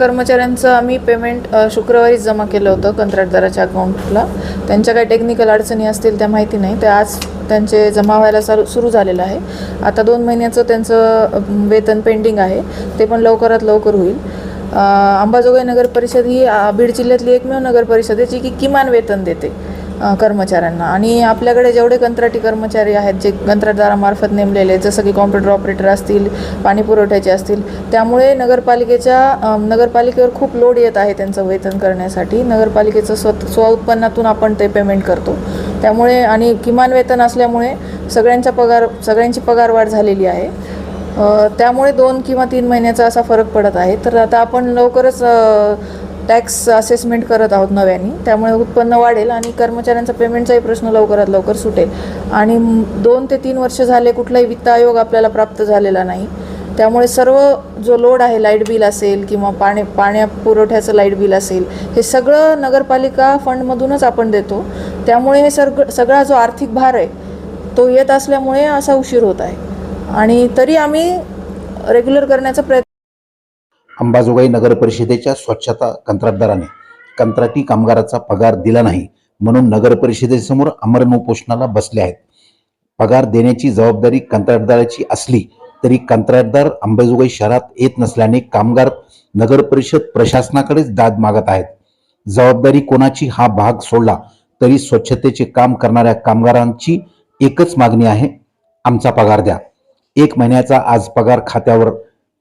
कर्मचाऱ्यांचं आम्ही पेमेंट शुक्रवारीच जमा केलं होतं कंत्राटदाराच्या अकाउंटला त्यांच्या काही टेक्निकल अडचणी असतील त्या माहिती नाही. ते आज त्यांचे जमा व्हायला चालू सुरू झालेलं आहे. आता दोन महिन्याचं त्यांचं वेतन पेंडिंग आहे. ते पण लवकरात लवकर होईल. अंबाजोगाई नगर परिषद ही बीड जिल्ह्यातली एकमेव नगर परिषद आहे जी की किमान वेतन देते. कर्मचाऱ्यांना. आणि आपल्याकडे जेवढे कंत्राटी कर्मचारी आहेत जे कंत्राटदारामार्फत नेमलेले जसं की कॉम्प्युटर ऑपरेटर असतील पाणी पुरवठ्याचे असतील त्यामुळे नगरपालिकेच्या नगरपालिकेवर खूप लोड येत आहे त्यांचं वेतन करण्यासाठी. नगरपालिकेचं स्व स्वउत्पन्नातून आपण ते पेमेंट करतो. त्यामुळे आणि किमान वेतन असल्यामुळे सगळ्यांचा पगार सगळ्यांची पगारवाढ झालेली आहे. त्यामुळे दोन किंवा तीन महिन्याचा असा फरक पडत आहे. तर आता आपण लवकरच टॅक्स असेसमेंट करत आहोत नव्याने. त्यामुळे उत्पन्न वाढेल आणि कर्मचाऱ्यांचा पेमेंटचाही प्रश्न लवकरात लवकर सुटेल. आणि दोन ते तीन वर्ष झाले कुठलाही वित्त आयोग आपल्याला प्राप्त झालेला नाही. त्यामुळे सर्व जो लोड आहे लाइट बिल असेल किंवा पाणी पाण्या पुरवठ्याचं लाइट बिल असेल हे सगळं नगरपालिका फंडमधूनच आपण देतो. त्यामुळे हे सग सगळा जो आर्थिक भार आहे तो येत असल्यामुळे असा उशीर होत आहे. आणि तरी आम्ही रेग्युलर करण्याचा प्रयत्न अंबाजोगाई नगर परिषदेच्या स्वच्छता कंत्राटदाराने कंत्राटी कामगाराचा पगार दिला नाही म्हणून नगर परिषदेसमोर अमरण उपोषणाला बसले आहेत. पगार देण्याची जबाबदारी कंत्राटदाराची असली तरी कंत्राटदार अंबाजोगाई शहरात येत नसल्याने कामगार नगर परिषद प्रशासनाकडेच दाद मागत आहेत. जबाबदारी कोणाची हा भाग सोडला तरी स्वच्छतेचे काम करणाऱ्या कामगारांची एकच मागणी आहे आमचा पगार द्या. एक महिन्याचा आज पगार खात्यावर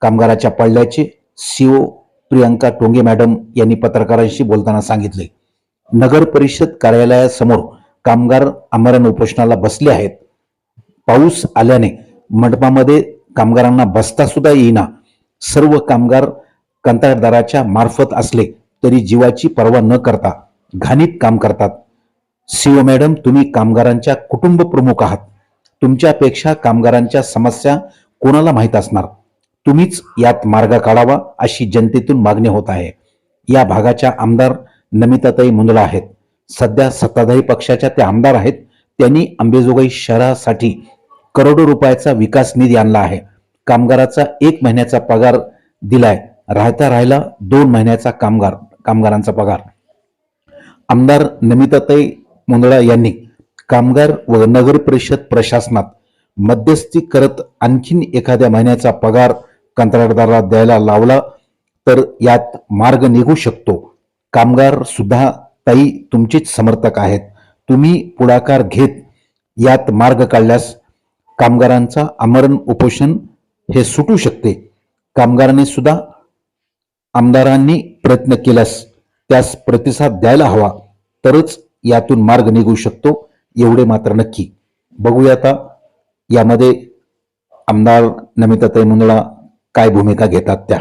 कामगाराच्या पडल्याचे सीओ प्रियंका टोंगे मॅडम यांनी पत्रकारांशी बोलताना सांगितले नगर परिषद कार्यालयासमोर कामगार आमरण उपोषणाला बसले आहेत. पाऊस आल्याने मंडपामध्ये कामगारांना बसता सुद्धा येईना. सर्व कामगार कंत्राटदाराच्या मार्फत असले तरी जीवाची पर्वा न करता घाणीत काम करतात. सीओ मॅडम तुम्ही कामगारांच्या कुटुंब प्रमुख आहात. तुमच्यापेक्षा कामगारांच्या समस्या कोणाला माहीत असणार? तुम्हीच यात मार्ग काढावा अशी जनतेतून मागणी होत आहे. या भागाच्या आमदार नमिताताई मुंदडा आहेत. सध्या सत्ताधारी पक्षाच्या त्या आमदार आहेत. त्यांनी अंबेजोगाई शहरासाठी करोडो रुपयाचा विकास निधी आणला आहे. कामगाराचा एक महिन्याचा पगार दिलाय. राहता राहिला दोन महिन्याचा कामगार कामगारांचा पगार. आमदार नमिताताई मुंदडा यांनी कामगार व नगर परिषद प्रशासनात मध्यस्थी करत आणखीन एखाद्या महिन्याचा पगार कंत्राटदाराला द्यायला लावला तर यात मार्ग निघू शकतो. कामगार सुद्धा ताई तुमचेच समर्थक आहेत. तुम्ही पुढाकार घेत यात मार्ग काढल्यास कामगारांचा आमरण उपोषण हे सुटू शकते. कामगारांनी सुद्धा आमदारांनी प्रयत्न केल्यास त्यास प्रतिसाद द्यायला हवा. तरच यातून मार्ग निघू शकतो एवढे मात्र नक्की. बघूया आता यामध्ये आमदार नमिताताई मुंदळा काय भूमिका घेतात त्या?